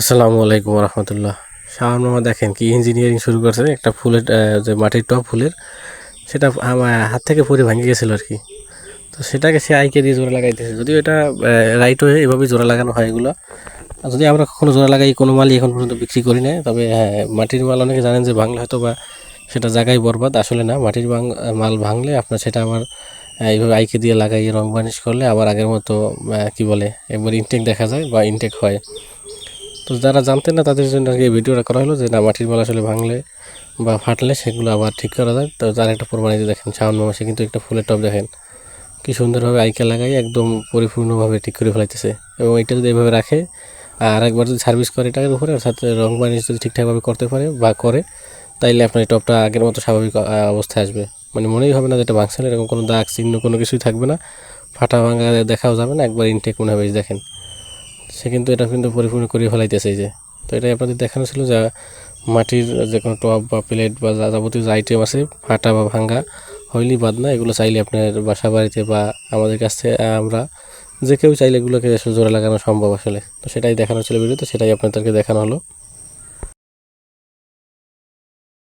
আসসালামু আলাইকুম রহমতুল্লাহ শাওন মামা দেখেন কি ইঞ্জিনিয়ারিং শুরু করছে। একটা ফুলের যে মাটির টপ ফুলের, সেটা আমার হাত থেকে পরে ভেঙে গেছিল আর কি। তো সেটাকে সে আইকে দিয়ে জোড়া লাগাইতেছে। যদিও এটা রাইট হয়ে এভাবেই জোড়া লাগানো হয় এগুলো। আর যদি আমরা কখনো জোড়া লাগাই, কোনো মালই এখন পর্যন্ত বিক্রি করি না তবে হ্যাঁ মাটির মাল অনেকে জানেন যে ভাঙলে হয়তো বা সেটা জায়গায় বরবাদ, আসলে না। মাটির মাল ভাঙলে আপনার সেটা আবার এইভাবে আইকে দিয়ে লাগাই রং বানিশ করলে আবার আগের মতো কি বলে, একবার ইনটেক দেখা যায় বা ইনটেক হয়। তো যারা জানতেন না, তাদের জন্য এই ভিডিওটা করা হলো যে না, মাটির মাল আসলে ভাঙলে বা ফাটলে সেগুলো আবার ঠিক করা যায় তো তার একটা প্রমাণিত দেখেন, শাওন মাসে কিন্তু একটা ফুলের টপ দেখেন, কি সুন্দরভাবে আইকা লাগাই, একদম পরিপূর্ণভাবে ঠিক করে ফেলাইতেছে। এবং এটা যদি এভাবে রাখে, আর একবার যদি সার্ভিস করে এটার উপরে, অর্থাৎ রং বানিশ যদি ঠিকঠাকভাবে করতে পারে বা করে, তাইলে আপনার এই টপটা আগের মতো স্বাভাবিক অবস্থায় আসবে। মানে মনেই হবে না যে এটা ভাঙছে এরকম কোনো দাগ, চিহ্ন কোনো কিছুই থাকবে না। ফাটা ভাঙা দেখাও যাবে না, একবার ইনটেক মনে হবে দেখেন। সে কিন্তু এটা কিন্তু পরিপূর্ণ করে ফেলাইতেছে যে। তো এটাই আপনাদের দেখানো ছিল যা মাটির যে কোনো টপ বা প্লেট বা যাবতীয় যে আইটেম আছে ফাটা বা ভাঙ্গা, হইলি বাদ না, এগুলো চাইলে আপনার বাসা বাড়িতে বা আমাদের কাছে আমরা যে কেউ চাইলে এগুলোকে জোরে লাগানো সম্ভব আসলে। তো সেটাই দেখানো ছিল ভিডিও তো, সেটাই আপনাদেরকে দেখানো হলো।